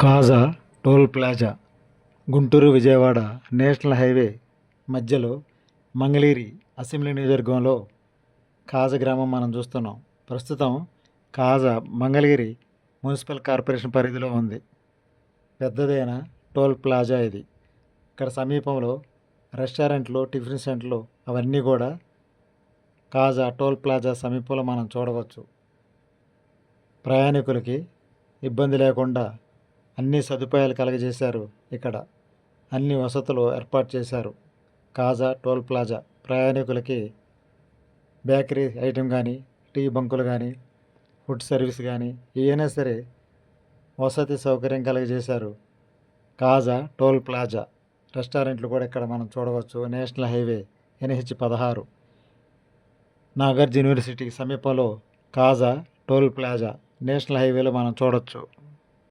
Kaza toll plaza Guntur Vijayawada national highway మధ్యలో Mangalagiri assembly నియోజకవర్గంలో కాజా గ్రామం మనం చూస్తున్నాం. ప్రస్తుతం కాజా మంగళగిరి మున్సిపల్ కార్పొరేషన్ పరిధిలో ఉంది. పెద్దదైన టోల్ ప్లాజా ఇది. ఇక్కడ సమీపంలో రెస్టారెంట్లు టిఫిన్ సెంటర్లు అవన్నీ కూడా కాజా టోల్ ప్లాజా సమీపంలో మనం చూడవచ్చు. ప్రయాణికులకి ఇబ్బంది లేకుండా అన్ని సదుపాయాలు కలగజేశారు ఇక్కడ. అన్ని వసతులు ఏర్పాటు చేశారు. కాజా టోల్ ప్లాజా ప్రయాణికులకి బేకరీ ఐటెం కానీ టీ బంకులు కానీ ఫుడ్ సర్వీస్ కానీ ఏవైనా సరే వసతి సౌకర్యం కలగజేశారు. కాజా టోల్ ప్లాజా రెస్టారెంట్లు కూడా ఇక్కడ మనం చూడవచ్చు. నేషనల్ హైవే ఎన్హెచ్ పదహారు. నాగార్జున యూనివర్సిటీ సమీపంలో కాజా టోల్ ప్లాజా నేషనల్ హైవేలో మనం చూడవచ్చు